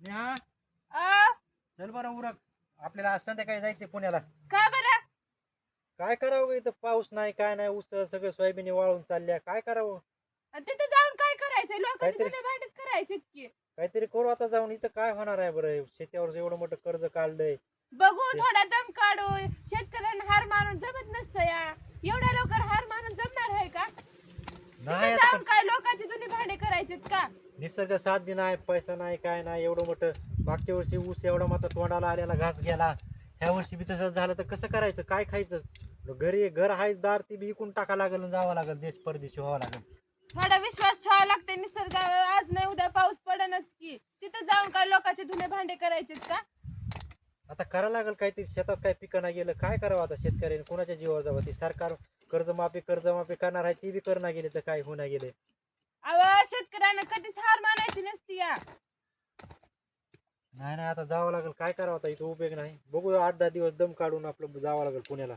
नेहा अ, चल बरं उरक. आपल्याला आज संध्याकाळी जायचंय पुण्याला. का बरं? काय करावं इथं? पाऊस नाही काय नाही ऊस सगळं सोयाबीन वाळून चालल्या. काय करावं? आणि तिथे जाऊन काय करायचंय? लोकांचे काहीतरी- जुने भांडेच करायचे की काहीतरी करू आता जाऊन. इथं काय होणार आहे बरं? शेतीवर एवढं मोठं कर्ज काढलंय. बघू थोडा दम काढू शेतकऱ्यांना हार मारून जमत नसतं या. एवढ्या लवकर हार मारून जमणार आहे का? नाही आता जाऊन काय लोकांचे जुने भांडे करायचेत का पण निसर्ग साथ दे नाही पैसा नाही काय नाही एवढं मोठं. मागच्या वर्षी ऊस एवढा मात्र तोंडाला आलेला घास गेला. ह्या वर्षी बी तसंच झालं तर कसं करायचं? काय खायचं? घरी घर आहे दार ती बी इकून टाका लागेल जावं लागेल देश परदेशी व्हावं लागेल. थोडा विश्वास ठेवावा लागते निसर्गावर आज नाही उद्या पाऊस पडणच की. तिथं जाऊन काय लोकांचे जुने भांडे करायचेत का? आता करावं लागेल काहीतरी शेतात काय पिकं नाही गेलं काय करावं आता शेतकऱ्याने? कोणाच्या जीवावर जावं? ती सरकार कर्जमाफी कर्जमाफी करणार आहे ती बी करणं गेले तर काय होणार गेले अव शेतकऱ्यांना कधीच हार मानायची नसती या. नाही नाही आता जावं लागेल. काय करावं आता? इथं उपयोग नाही. बघू आठ दहा दिवस दम काढून आपलं जावं लागेल पुण्याला.